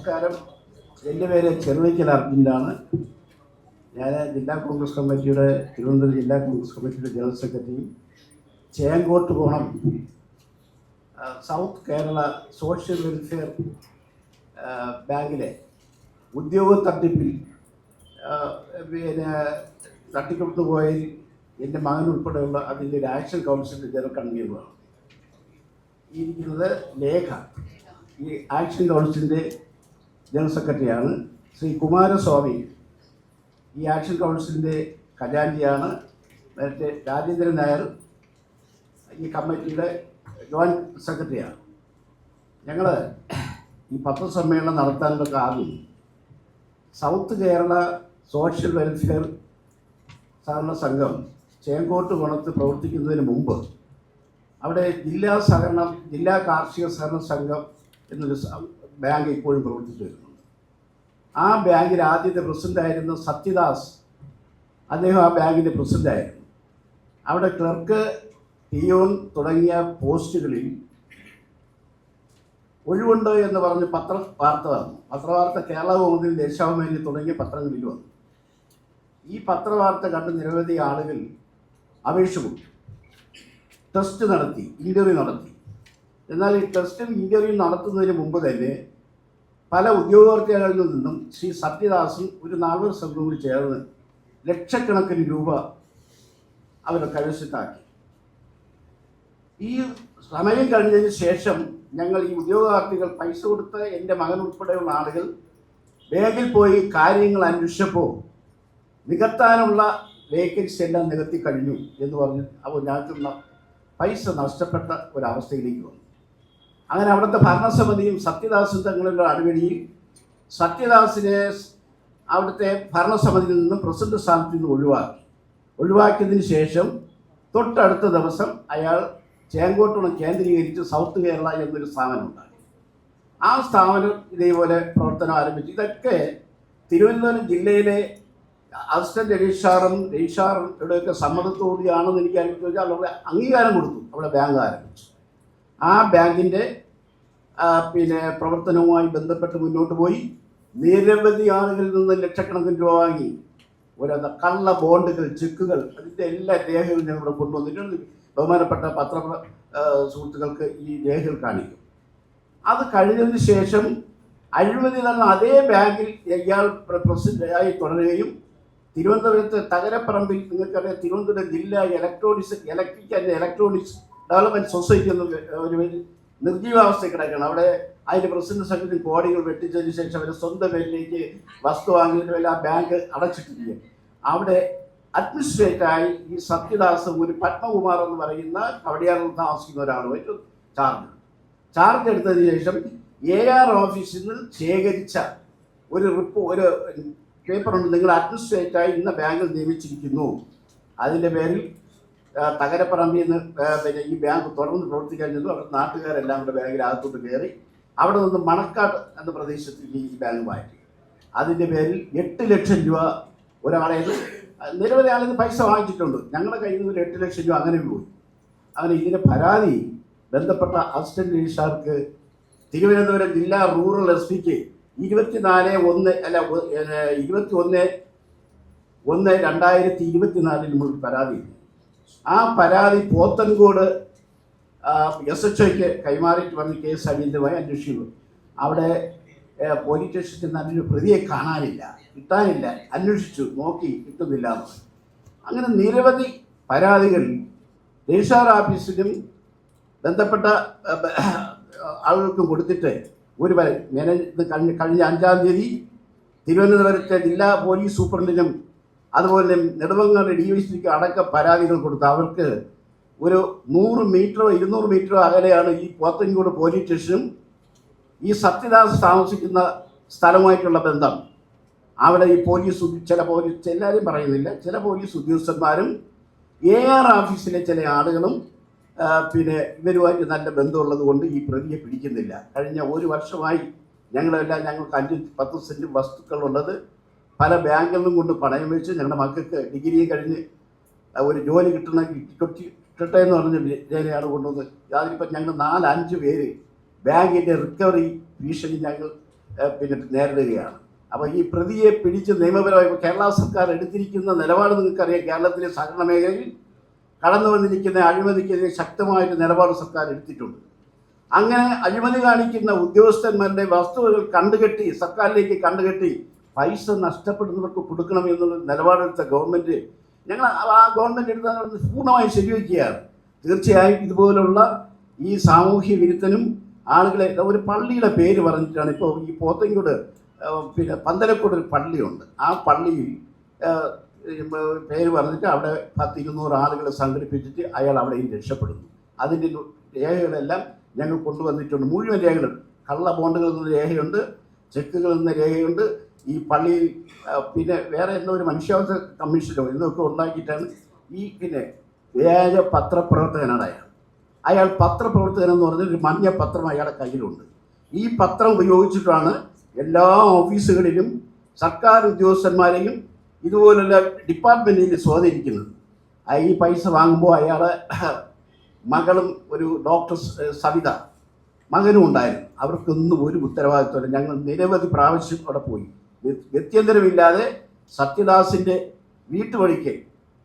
നമസ്കാരം. എന്റെ പേര് ചെറുവയ്ക്കൽ അർജുനാണ്. ഞാൻ ജില്ലാ കോൺഗ്രസ് കമ്മിറ്റിയുടെ തിരുവനന്തപുരം ജില്ലാ കോൺഗ്രസ് കമ്മിറ്റിയുടെ ജനറൽ സെക്രട്ടറിയും ചേങ്കോട്ട് പോണം സൗത്ത് കേരള സോഷ്യൽ വെൽഫെയർ ബാങ്കിലെ ഉദ്യോഗ തട്ടിപ്പിൽ പിന്നെ തട്ടിക്കൊടുത്തു പോയി എന്റെ മകൻ ഉൾപ്പെടെയുള്ള അതിന്റെ ഒരു ആക്ഷൻ കൗൺസിലിന്റെ ജനറൽ കൺവീനറാണ്. ഇരിക്കുന്നത് ലേഖ ഈ ആക്ഷൻ കൗൺസിലിന്റെ ജനറൽ സെക്രട്ടറിയാണ്. ശ്രീ കുമാരസ്വാമി ഈ ആക്ഷൻ കൗൺസിലിന്റെ ഖജാൻജിയാണ് നേരത്തെ രാജേന്ദ്രൻ നായർ ഈ കമ്മിറ്റിയുടെ ജോയിന്റ് സെക്രട്ടറിയാണ്. ഞങ്ങൾ ഈ പത്രസമ്മേളനം നടത്താനുള്ള കാരണം സൗത്ത് കേരള സോഷ്യൽ വെൽഫെയർ സഹകരണ സംഘം ചേങ്കോട്ട് കോണത്ത് പ്രവർത്തിക്കുന്നതിന് മുമ്പ് അവിടെ ജില്ലാ സഹകരണം ജില്ലാ കാർഷിക സഹകരണ സംഘം എന്നൊരു ബാങ്ക് ഇപ്പോഴും പ്രവർത്തിച്ചു വരുന്നുണ്ട് ആ ബാങ്കിൽ ആദ്യത്തെ പ്രസിഡന്റായിരുന്നു സത്യദാസ്. അദ്ദേഹം ആ ബാങ്കിന്റെ പ്രസിഡന്റായിരുന്നു അവിടെ ക്ലർക്ക് പിയോൺ തുടങ്ങിയ പോസ്റ്റുകളിൽ ഒഴിവുണ്ട് എന്ന് പറഞ്ഞ് പത്ര വാർത്ത വന്നു. പത്രവാർത്ത കേരള കൗമുദിൽ ദേശാഭിമാനി തുടങ്ങിയ പത്രങ്ങളിൽ വന്നു. ഈ പത്രവാർത്ത കണ്ട് നിരവധി ആളുകൾ അപേക്ഷ കൊടുത്തു ടെസ്റ്റ് നടത്തി ഇന്റർവ്യൂ നടത്തി. എന്നാൽ ഈ ടെസ്റ്റും ഇന്റർവ്യൂ നടത്തുന്നതിന് മുമ്പ് തന്നെ പല ഉദ്യോഗാർത്ഥികളിൽ നിന്നും ശ്രീ സത്യദാസും ഒരു നാടക സംഘവും ചേർന്ന് ലക്ഷക്കണക്കിന് രൂപ അവരെ കൈവശത്താക്കി ഈ സമയം കഴിഞ്ഞതിന് ശേഷം ഞങ്ങൾ ഈ ഉദ്യോഗാർത്ഥികൾ പൈസ കൊടുത്ത് എന്റെ മകൻ ഉൾപ്പെടെയുള്ള ആളുകൾ ബാങ്കിൽ പോയി കാര്യങ്ങൾ അന്വേഷിച്ചപ്പോൾ നികത്താനുള്ള വേക്കൻസി എല്ലാം നികത്തി കഴിഞ്ഞു എന്ന് പറഞ്ഞ് അപ്പോൾ ഞങ്ങൾക്കുള്ള പൈസ നഷ്ടപ്പെട്ട ഒരവസ്ഥയിലേക്ക് വന്നു. അങ്ങനെ അവിടുത്തെ ഭരണസമിതിയും സത്യദാസും തങ്ങളുടെ അടിപിടിയിൽ സത്യദാസിനെ അവിടുത്തെ ഭരണസമിതിയിൽ നിന്നും പ്രസിഡന്റ് സ്ഥാനത്ത് നിന്ന് ഒഴിവാക്കി. ഒഴിവാക്കിയതിന് ശേഷം തൊട്ടടുത്ത ദിവസം അയാൾ ചേങ്കോട്ടുണം കേന്ദ്രീകരിച്ച് സൗത്ത് കേരള എന്നൊരു സ്ഥാപനം ഉണ്ടാക്കി. ആ സ്ഥാപനം ഇതേപോലെ പ്രവർത്തനം ആരംഭിച്ചു. ഇതൊക്കെ തിരുവനന്തപുരം ജില്ലയിലെ അസിസ്റ്റന്റ് രജിസ്ട്രാറും രജിസ്ട്രാറുടെയൊക്കെ സമ്മതത്തോടെയാണെന്ന് എനിക്ക് ചോദിച്ചാൽ അവരുടെ അംഗീകാരം കൊടുത്തു. അവിടെ ബാങ്ക് ആരംഭിച്ചു. ആ ബാങ്കിന്റെ പിന്നെ പ്രവർത്തനവുമായി ബന്ധപ്പെട്ട് മുന്നോട്ട് പോയി. നിരവധി ആളുകളിൽ നിന്ന് ലക്ഷക്കണക്കിന് രൂപ വാങ്ങി. ഓരോ കള്ള ബോണ്ടുകൾ ചെക്കുകൾ അതിന്റെ എല്ലാ രേഖകളും ഞങ്ങൾ കൊണ്ടുവന്നിട്ടുണ്ട്. ബഹുമാനപ്പെട്ട പത്ര സുഹൃത്തുക്കൾക്ക് ഈ രേഖകൾ കാണിക്കും. അത് കഴിഞ്ഞതിന് ശേഷം അഴിമതി നടന്ന അതേ ബാങ്കിൽ ഇയാൾ പ്ര- പ്രസിഡന്റായി തുടരുകയും തിരുവനന്തപുരത്ത് തകരപ്പറമ്പിൽ നിങ്ങൾക്കറിയാം തിരുവനന്തപുരം ജില്ല electronics electric and electronics development society എന്ന ഒരു നിർജീവാവസ്ഥ കിടക്കണം അവിടെ അതിന്റെ പ്രസിഡന്റ് സംഘത്തിൽ കോടികൾ വെട്ടിച്ചതിന് ശേഷം അവരുടെ സ്വന്തം പേരിലേക്ക് വസ്തു വാങ്ങിയതിന് വേണ്ടി ആ ബാങ്ക് അടച്ചിട്ടില്ല അവിടെ അഡ്മിനിസ്ട്രേറ്ററായി ഈ സത്യദാസ് ഒരു പത്മകുമാർ എന്ന് പറയുന്ന കവടിയാറിൽ താമസിക്കുന്ന ഒരാളുമായിട്ട് ചാർജ് ചാർജ് എടുത്തതിന് ശേഷം എ ആർ ഓഫീസിൽ നിന്ന് ശേഖരിച്ച ഒരു റിപ്പോ ഒരു പേപ്പർ ഉണ്ട്. നിങ്ങൾ അഡ്മിനിസ്ട്രേറ്ററായി ഇന്ന ബാങ്കിൽ നിയമിച്ചിരിക്കുന്നു. അതിന്റെ പേരിൽ തകരപ്പറമ്പിൽ നിന്ന് പിന്നെ ഈ ബാങ്ക് തുടർന്ന് പ്രവർത്തിക്കാൻ ചെന്നു അവിടെ നാട്ടുകാരെല്ലാം കൂടെ ബാങ്കിനകത്തോട്ട് കയറി അവിടെ നിന്ന് മണക്കാട് എന്ന പ്രദേശത്തേക്ക് ഈ ബാങ്ക് മാറ്റി. അതിന്റെ പേരിൽ എട്ട് ലക്ഷം രൂപ ഒരാളെ നിരവധി ആളുകൾ പൈസ വാങ്ങിച്ചിട്ടുണ്ട്. ഞങ്ങളുടെ കയ്യിൽ നിന്ന് എട്ട് ലക്ഷം രൂപ അങ്ങനെ പോയി. അങ്ങനെ ഇതിന്റെ പരാതി ബന്ധപ്പെട്ട അസിസ്റ്റന്റ് രജിസ്ട്രാർക്ക് തിരുവനന്തപുരം ജില്ലാ റൂറൽ എസ് പിക്ക് ഇരുപത്തിനാല് ഒന്ന് അല്ല ഇരുപത്തി ഒന്ന് ഒന്ന് രണ്ടായിരത്തി ഇരുപത്തിനാലിൽ നമ്മൾ പരാതി. ആ പരാതി പോത്തൻകോട് എസ് എച്ച് ഒക്ക് കൈമാറിയിട്ട് വന്ന് കേസ് അടിയന്തരമായി അന്വേഷിക്കുന്നു അവിടെ പോലീസ് സ്റ്റേഷനിൽ ചെന്ന് അതിന്റെ പ്രതിയെ കാണാനില്ല കിട്ടാനില്ല അന്വേഷിച്ചു നോക്കി കിട്ടുന്നില്ല അങ്ങനെ നിരവധി പരാതികൾ രജിസ്ട്രാർ ഓഫീസിലും ബന്ധപ്പെട്ട ആളുകൾക്കും കൊടുത്തിട്ട് ഒരു മാനേജ് കഴിഞ്ഞ കഴിഞ്ഞ അഞ്ചാം തീയതി തിരുവനന്തപുരത്തെ ജില്ലാ പോലീസ് സൂപ്രണ്ടിനും അതുപോലെ നെടുമങ്ങാട് ഡി വൈ സിക്ക് അടക്ക പരാതികൾ കൊടുത്ത് അവർക്ക് ഒരു നൂറ് മീറ്ററോ ഇരുന്നൂറ് മീറ്ററോ അകലെയാണ് ഈ പോത്തൻകോട് പോലീസ് സ്റ്റേഷനും ഈ സത്യദാസ് താമസിക്കുന്ന സ്ഥലമായിട്ടുള്ള ബന്ധം. അവിടെ ഈ പോലീസ് ചില പോലീസ് എല്ലാവരും പറയുന്നില്ല. ചില പോലീസ് ഉദ്യോഗസ്ഥന്മാരും എ ആർ ഓഫീസിലെ ചില ആളുകളും പിന്നെ ഇവരുമായിട്ട് നല്ല ബന്ധമുള്ളത് കൊണ്ട് ഈ പ്രതിയെ പിടിക്കുന്നില്ല. കഴിഞ്ഞ ഒരു വർഷമായി ഞങ്ങളെല്ലാം ഞങ്ങൾക്ക് അഞ്ച് പത്ത് സെന്റ് വസ്തുക്കളുള്ളത് പല ബാങ്കുകളിലും കൊണ്ട് പണയം വെച്ച് ഞങ്ങളുടെ മക്കൾക്ക് ഡിഗ്രി കഴിഞ്ഞ് ഒരു ജോലി കിട്ടണ കിട്ടട്ടെ എന്ന് പറഞ്ഞ രേഖയാണ് കൊണ്ടുവന്നത്. അതിലിപ്പം ഞങ്ങൾ നാല് അഞ്ച് പേര് ബാങ്കിന്റെ റിക്കവറി ഭീഷണി ഞങ്ങൾ പിന്നെ നേരിടുകയാണ്. അപ്പോൾ ഈ പ്രതിയെ പിടിച്ച് നിയമപരമായി കേരള സർക്കാർ എടുത്തിരിക്കുന്ന നിലപാട് നിങ്ങൾക്കറിയാം. കേരളത്തിലെ സഹകരണ മേഖലയിൽ കടന്നു വന്നിരിക്കുന്ന അഴിമതിക്കെതിരെ ശക്തമായിട്ട് നിലപാട് സർക്കാർ എടുത്തിട്ടുണ്ട്. അങ്ങനെ അഴിമതി കാണിക്കുന്ന ഉദ്യോഗസ്ഥന്മാരുടെ വസ്തുവകൾ കണ്ടുകെട്ടി സർക്കാരിലേക്ക് കണ്ടുകെട്ടി പൈസ നഷ്ടപ്പെടുന്നവർക്ക് കൊടുക്കണം എന്നുള്ള നിലപാടെടുത്ത ഗവൺമെന്റ് ഞങ്ങൾ ആ ഗവൺമെന്റ് എടുത്ത പൂർണമായും ശരിവയ്ക്കുകയാണ്. തീർച്ചയായും ഇതുപോലുള്ള ഈ സാമൂഹ്യ വിരുദ്ധനും ആളുകളെ ഒരു പള്ളിയുടെ പേര് പറഞ്ഞിട്ടാണ് ഇപ്പോൾ ഈ പോത്തങ്കോട് പിന്നെ പന്തലക്കോട് ഒരു പള്ളിയുണ്ട്. ആ പള്ളിയിൽ പേര് പറഞ്ഞിട്ട് അവിടെ പത്ത് ഇരുന്നൂറ് ആളുകളെ സംഘടിപ്പിച്ചിട്ട് അയാൾ അവിടെയും രക്ഷപ്പെടുന്നു. അതിന്റെ രേഖകളെല്ലാം ഞങ്ങൾ കൊണ്ടുവന്നിട്ടുണ്ട്. മുഴുവൻ രേഖകൾ കള്ള ബോണ്ടുകളിൽ നിന്ന് രേഖയുണ്ട് ചെക്കുകളിൽ നിന്ന് രേഖയുണ്ട് ഈ പള്ളി പിന്നെ വേറെ എന്തോ ഒരു മനുഷ്യാവകാശ കമ്മീഷനോ എന്നൊക്കെ ഉണ്ടാക്കിയിട്ടാണ് ഈ പിന്നെ വ്യാജ പത്രപ്രവർത്തകനാണ് അയാൾ. അയാൾ പത്രപ്രവർത്തകൻ എന്ന് ഒരു മഞ്ഞ പത്രം അയാളുടെ കയ്യിലുണ്ട്. ഈ പത്രം ഉപയോഗിച്ചിട്ടാണ് എല്ലാ ഓഫീസുകളിലും സർക്കാർ ഉദ്യോഗസ്ഥന്മാരെയും ഇതുപോലുള്ള ഡിപ്പാർട്ട്മെന്റിൽ സ്വാധീനിക്കുന്നത് ഈ പൈസ വാങ്ങുമ്പോൾ അയാളെ മകളും ഒരു ഡോക്ടർ സവിത മകനും ഉണ്ടായിരുന്നു. അവർക്കൊന്നും ഒരു ഉത്തരവാദിത്വമില്ല. ഞങ്ങൾ നിരവധി പ്രാവശ്യം അവിടെ പോയി. വ്യ- ഗത്യന്തരമില്ലാതെ സത്യദാസിന്റെ വീട്ടുവഴിക്ക്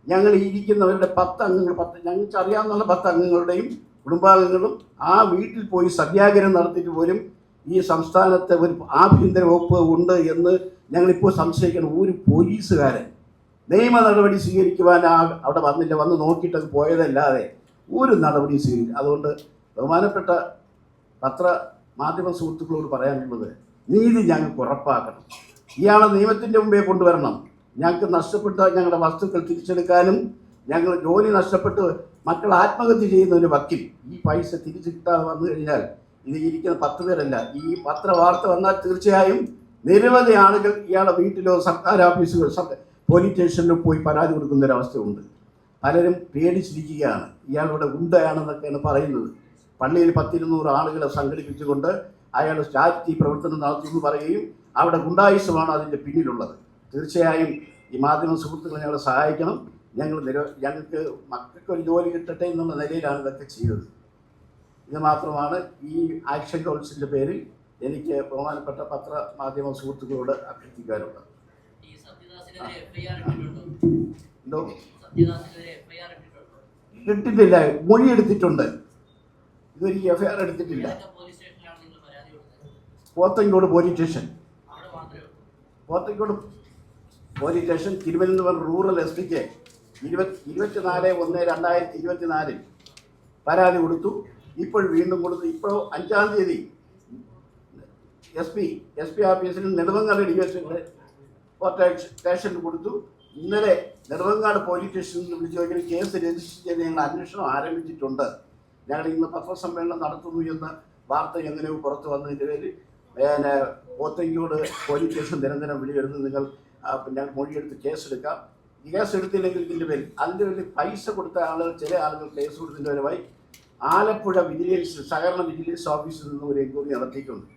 ഞങ്ങൾ ഇരിക്കുന്നവരുടെ പത്ത് അംഗങ്ങൾ പത്ത് ഞങ്ങൾക്ക് അറിയാവുന്ന പത്ത് അംഗങ്ങളുടെയും കുടുംബാംഗങ്ങളും ആ വീട്ടിൽ പോയി സത്യാഗ്രഹം നടത്തിയിട്ട് പോലും ഈ സംസ്ഥാനത്തെ ഒരു ആഭ്യന്തര വകുപ്പ് ഉണ്ട് എന്ന് ഞങ്ങളിപ്പോൾ സംശയിക്കണം. ഒരു പോലീസുകാരൻ നിയമ നടപടി സ്വീകരിക്കുവാൻ ആ അവിടെ വന്നില്ല വന്ന് നോക്കിയിട്ടത് പോയതല്ലാതെ ഒരു നടപടി സ്വീകരിക്കും അതുകൊണ്ട് ബഹുമാനപ്പെട്ട പത്ര മാധ്യമ സുഹൃത്തുക്കളോട് പറയാനുള്ളത് നീതി ഞങ്ങൾക്ക് ഉറപ്പാക്കണം. ഇയാളെ നിയമത്തിന്റെ മുമ്പേ കൊണ്ടുവരണം. ഞങ്ങൾക്ക് നഷ്ടപ്പെട്ട ഞങ്ങളുടെ വസ്തുക്കൾ തിരിച്ചെടുക്കാനും ഞങ്ങൾ ജോലി നഷ്ടപ്പെട്ട് മക്കൾ ആത്മഹത്യ ചെയ്യുന്ന ഒരു വക്കിൽ ഈ പൈസ തിരിച്ചു കിട്ടാതെ വന്നു കഴിഞ്ഞാൽ ഇത് ഇരിക്കുന്ന പത്ത് പേരല്ല ഈ പത്ര വാർത്ത വന്നാൽ തീർച്ചയായും നിരവധി ആളുകൾ ഇയാളെ വീട്ടിലോ സർക്കാർ ഓഫീസുകൾ പോലീസ് സ്റ്റേഷനിലോ പോയി പരാതി കൊടുക്കുന്ന ഒരവസ്ഥയുണ്ട്. പലരും പേടിച്ചിരിക്കുകയാണ്. ഇയാളുടെ ഉണ്ടയാണെന്നൊക്കെയാണ് പറയുന്നത്. പള്ളിയിൽ പത്തിരുന്നൂറ് ആളുകളെ സംഘടിപ്പിച്ചുകൊണ്ട് അയാൾ ചാരിറ്റി പ്രവർത്തനം നടത്തുമെന്ന് പറയുകയും അവിടെ ഗുണ്ടായുസമാണ് അതിന്റെ പിന്നിലുള്ളത്. തീർച്ചയായും ഈ മാധ്യമ സുഹൃത്തുക്കളെ ഞങ്ങളെ സഹായിക്കണം. ഞങ്ങൾ നിര ഞങ്ങൾക്ക് മക്കൾക്ക് ഒരു ജോലി കിട്ടട്ടെ എന്നുള്ള നിലയിലാണ് ഇതൊക്കെ ചെയ്തത്. ഇത് മാത്രമാണ് ഈ ആക്ഷൻ കൗൺസിലിന്റെ പേരിൽ എനിക്ക് ബഹുമാനപ്പെട്ട പത്ര മാധ്യമ സുഹൃത്തുക്കളോട് അഭ്യർത്ഥിക്കാനുള്ളത്. എന്തോ? കിട്ടിയിട്ടില്ല മൊഴി എടുത്തിട്ടുണ്ട്. ഇതൊരു എഫ് ഐ ആർ എടുത്തിട്ടില്ല. Pothencode police station. ഉള്ളൂ Pothencode police station Thiruvananthapuram rural S പിക്ക് ഇരുപത്തി ഇരുപത്തിനാല് ഒന്ന് രണ്ടായിരത്തി ഇരുപത്തിനാലിൽ പരാതി കൊടുത്തു. ഇപ്പോൾ വീണ്ടും കൊടുത്തു. ഇപ്പോൾ അഞ്ചാം തീയതി എസ് പി എസ് പി ഓഫീസിൽ നെടുമങ്ങാട് ഡി എസ് സ്റ്റേഷനിൽ കൊടുത്തു. ഇന്നലെ നെടുമങ്ങാട് പോലീസ് സ്റ്റേഷനിൽ വിളിച്ചു നോക്കി കേസ് രജിസ്റ്റർ ചെയ്ത് ഞങ്ങൾ അന്വേഷണം ആരംഭിച്ചിട്ടുണ്ട്. ഞങ്ങൾ ഇന്ന് പത്രസമ്മേളനം നടത്തുന്നു എന്ന വാർത്ത എങ്ങനെയോ പുറത്തു വന്നതിന്റെ പേര് പിന്നെ പോത്തങ്കോട് പോലീസ് സ്റ്റേഷൻ നിരന്തരം വിളി വരുന്നത് നിങ്ങൾ പിന്നെ മൊഴിയെടുത്ത് കേസെടുക്കാം. ഈ കേസ് എടുത്തില്ലെങ്കിൽ ഇതിന്റെ പേരിൽ അതിന്റെ പേരിൽ പൈസ കൊടുത്ത ആളുകൾ ചില ആളുകൾ കേസ് കൊടുത്തതിന്റെ പരമായി ആലപ്പുഴ വിജിലൻസ് സഹകരണ വിജിലൻസ് ഓഫീസിൽ നിന്ന് ഒരു എൻക്വയറി നടത്തിയിട്ടുണ്ട്.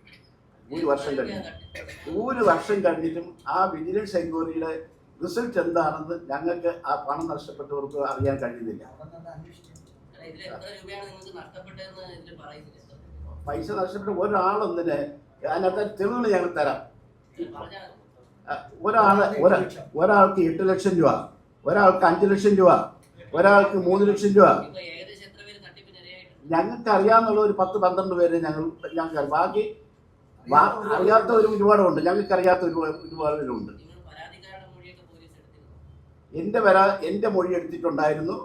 ഒരു വർഷം കഴിഞ്ഞു. ഒരു വർഷം കഴിഞ്ഞിട്ടും ആ വിജിലൻസ് എൻക്വയറിയുടെ റിസൾട്ട് എന്താണെന്ന് ഞങ്ങൾക്ക് ആ പണം നഷ്ടപ്പെട്ടവർക്ക് അറിയാൻ കഴിയുന്നില്ല പൈസ നഷ്ടപ്പെട്ട ഒരാളൊന്നിന് അതിനകത്ത് തെളിവുകൾ ഞങ്ങൾ തരാം. ഒരാൾ ഒരാ ഒരാൾക്ക് എട്ട് ലക്ഷം രൂപ ഒരാൾക്ക് അഞ്ച് ലക്ഷം രൂപ ഒരാൾക്ക് മൂന്ന് ലക്ഷം രൂപ. ഞങ്ങൾക്ക് അറിയാവുന്ന ഒരു പത്ത് പന്ത്രണ്ട് പേര് ഞങ്ങൾ ഞങ്ങൾക്ക്. ബാക്കി അറിയാത്ത ഒരു ഒരുപാടുണ്ട്. ഞങ്ങൾക്ക് അറിയാത്ത ഒരു ഒരുപാട് പേരുണ്ട്. എന്റെ വരാ എന്റെ മൊഴി എടുത്തിട്ടുണ്ടായിരുന്നു.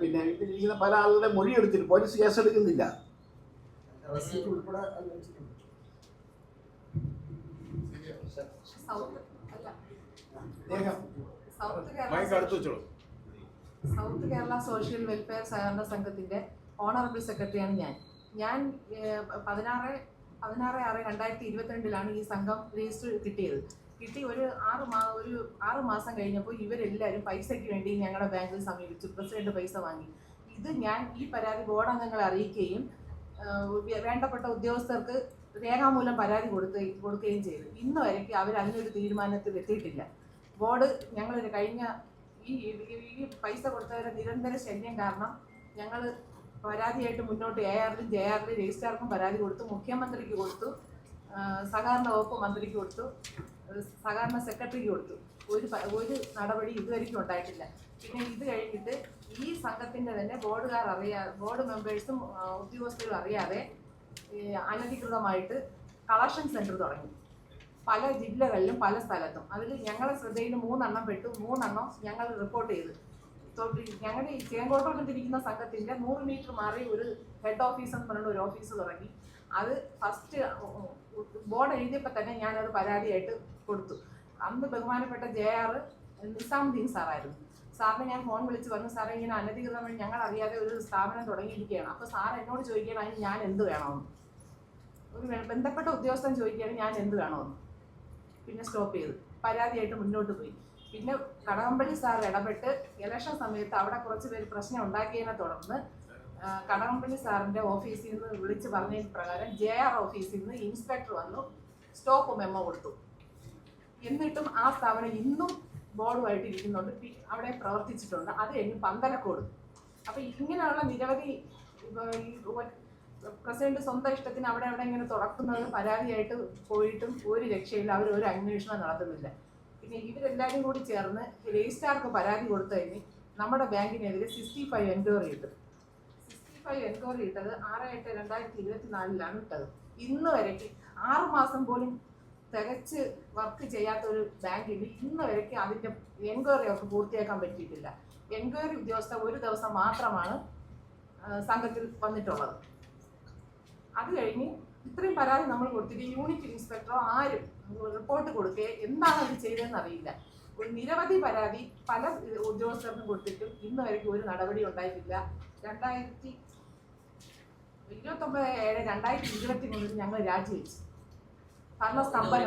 പിന്നെ ഇതിലിരിക്കുന്ന പല ആളുകളുടെ മൊഴി എടുത്തിട്ട് police കേസെടുക്കുന്നില്ല. South Kerala south Kerala social welfare സഹകരണ സംഘത്തിന്റെ ഓണറബിൾ സെക്രട്ടറിയാണ് ഞാൻ. ഞാൻ പതിനാറ് പതിനാറ് ആറ് രണ്ടായിരത്തി ഇരുപത്തിരണ്ടിലാണ് ഈ സംഘം രജിസ്റ്റർ കിട്ടിയത്. കിട്ടി ഒരു ആറ് മാ ഒരു ആറ് മാസം കഴിഞ്ഞപ്പോൾ ഇവരെല്ലാവരും പൈസയ്ക്ക് വേണ്ടി ഞങ്ങളുടെ ബാങ്കിൽ സമീപിച്ചു. പ്രസിഡന്റ് പൈസ വാങ്ങി. ഇത് ഞാൻ ഈ പരാതി ബോർഡ് അംഗങ്ങളെ അറിയിക്കുകയും വേണ്ടപ്പെട്ട ഉദ്യോഗസ്ഥർക്ക് രേഖാമൂലം പരാതി കൊടുത്ത് കൊടുക്കുകയും ചെയ്തു. ഇന്ന് വരയ്ക്ക് അവർ അതിനൊരു തീരുമാനത്തിൽ എത്തിയിട്ടില്ല. ബോർഡ് ഞങ്ങൾ കഴിഞ്ഞ ഈ ഈ- പൈസ കൊടുത്തവരുടെ നിരന്തര ശല്യം കാരണം ഞങ്ങൾ പരാതിയായിട്ട് മുന്നോട്ട് എ ആറിലും ജെ ആറിലും രജിസ്ട്രാർക്കും പരാതി കൊടുത്തു. മുഖ്യമന്ത്രിക്ക് കൊടുത്തു. സഹകരണ വകുപ്പ് മന്ത്രിക്ക് കൊടുത്തു. സഹകരണ സെക്രട്ടറിക്ക് കൊടുത്തു. ഒരു ഒരു നടപടി ഇതുവരെയ്ക്കും ഉണ്ടായിട്ടില്ല. പിന്നെ ഇത് കഴിഞ്ഞിട്ട് ഈ സംഘത്തിന്റെ തന്നെ ബോർഡുകാർ അറിയാ ബോർഡ് മെമ്പേഴ്സും ഉദ്യോഗസ്ഥരും അറിയാതെ അനധികൃതമായിട്ട് കളക്ഷൻ സെന്റർ തുടങ്ങി. പല ജില്ലകളിലും പല സ്ഥലത്തും. അതിൽ ഞങ്ങളെ ശ്രദ്ധയിൽ മൂന്നെണ്ണം പെട്ടു. മൂന്നെണ്ണം ഞങ്ങൾ റിപ്പോർട്ട് ചെയ്തു. ഞങ്ങളുടെ ഈ ചേങ്കോട്ടോട്ട് തിരിക്കുന്ന സംഘത്തിന്റെ നൂറ് മീറ്റർ മാറി ഒരു ഹെഡ് ഓഫീസ് എന്ന് പറഞ്ഞ ഒരു ഓഫീസ് തുടങ്ങി. അത് ഫസ്റ്റ് ബോർഡ് എഴുതിയപ്പോൾ തന്നെ ഞാനത് പരാതിയായിട്ട് കൊടുത്തു. അന്ന് ബഹുമാനപ്പെട്ട ജെ ആർ നിസാമുദ്ദീൻ സാറായിരുന്നു സാറിനെ ഞാൻ ഫോൺ വിളിച്ച് പറഞ്ഞു സാറേ ഇങ്ങനെ അനധികൃതമായി ഞങ്ങൾ അറിയാതെ ഒരു സ്ഥാപനം തുടങ്ങിയിരിക്കുകയാണ്. അപ്പോൾ സാർ എന്നോട് ചോദിക്കുകയാണ് അതിന് ഞാൻ എന്ത് വേണമെന്ന്? ഒരു ബന്ധപ്പെട്ട ഉദ്യോഗസ്ഥൻ ചോദിക്കുകയാണ് ഞാൻ എന്ത് വേണമെന്ന്? പിന്നെ സ്റ്റോപ്പ് ചെയ്തു. പരാതിയായിട്ട് മുന്നോട്ട് പോയി. പിന്നെ കടകംപള്ളി സാർ ഇടപെട്ട് ഇലക്ഷൻ സമയത്ത് അവിടെ കുറച്ച് പേര് പ്രശ്നം ഉണ്ടാക്കിയതിനെ തുടർന്ന് കടകംപള്ളി സാറിന്റെ ഓഫീസിൽ നിന്ന് വിളിച്ച് പറഞ്ഞതിന് പ്രകാരം ജെ ആർ ഓഫീസിൽ നിന്ന് ഇൻസ്പെക്ടർ വന്നു സ്റ്റോപ്പ് മെമ്മോ കൊടുത്തു. എന്നിട്ടും ആ സ്ഥാപനം ഇന്നും ബോർഡുമായിട്ട് ഇരിക്കുന്നുണ്ട് അവിടെ പ്രവർത്തിച്ചിട്ടുണ്ട്. അത് കഴിഞ്ഞ് പന്തലക്കോട്. അപ്പൊ ഇങ്ങനെയുള്ള നിരവധി പ്രസിഡന്റ് സ്വന്തം ഇഷ്ടത്തിന് അവിടെ അവിടെ ഇങ്ങനെ തുറക്കുന്നത് പരാതിയായിട്ട് പോയിട്ടും ഒരു രക്ഷയില്ല. അവർ ഒരു അന്വേഷണം നടത്തുന്നില്ല. പിന്നെ ഇവരെല്ലാവരും കൂടി ചേർന്ന് രജിസ്ട്രാർക്ക് പരാതി കൊടുത്തു കഴിഞ്ഞ് നമ്മുടെ ബാങ്കിനെതിരെ സിക്സ്റ്റി ഫൈവ് എൻക്വയറി ഇട്ടു. സിക്സ്റ്റി ഫൈവ് എൻക്വയറി ഇട്ടത് ആറ് എട്ട് രണ്ടായിരത്തി ഇരുപത്തി നാലിലാണ് ഇട്ടത്. ഇന്ന് വരയ്ക്ക് ആറ് മാസം പോലും തികച്ച് വർക്ക് ചെയ്യാത്ത ഒരു ബാങ്കിന് ഇന്ന് വരയ്ക്ക് അതിന്റെ എൻക്വയറി അവർക്ക് പൂർത്തിയാക്കാൻ പറ്റിയിട്ടില്ല. എൻക്വയറി ഉദ്യോഗസ്ഥ ഒരു ദിവസം മാത്രമാണ് സംഘത്തിൽ വന്നിട്ടുള്ളത്. അത് കഴിഞ്ഞ് ഇത്രയും പരാതി നമ്മൾ കൊടുത്തിട്ട് യൂണിറ്റ് ഇൻസ്പെക്ടറോ ആരും റിപ്പോർട്ട് കൊടുക്കുക എന്താണ് അത് ചെയ്തതെന്ന് അറിയില്ല. ഒരു നിരവധി പരാതി പല ഉദ്യോഗസ്ഥർക്കും കൊടുത്തിട്ടും ഇന്ന് വരയ്ക്ക് ഒരു നടപടി ഉണ്ടായിട്ടില്ല. രണ്ടായിരത്തി ഇരുപത്തൊമ്പത് ഏഴ് രണ്ടായിരത്തി ഇരുപത്തി മൂന്നിൽ ഞങ്ങൾ രാജിവെച്ചു. Faz uma samba.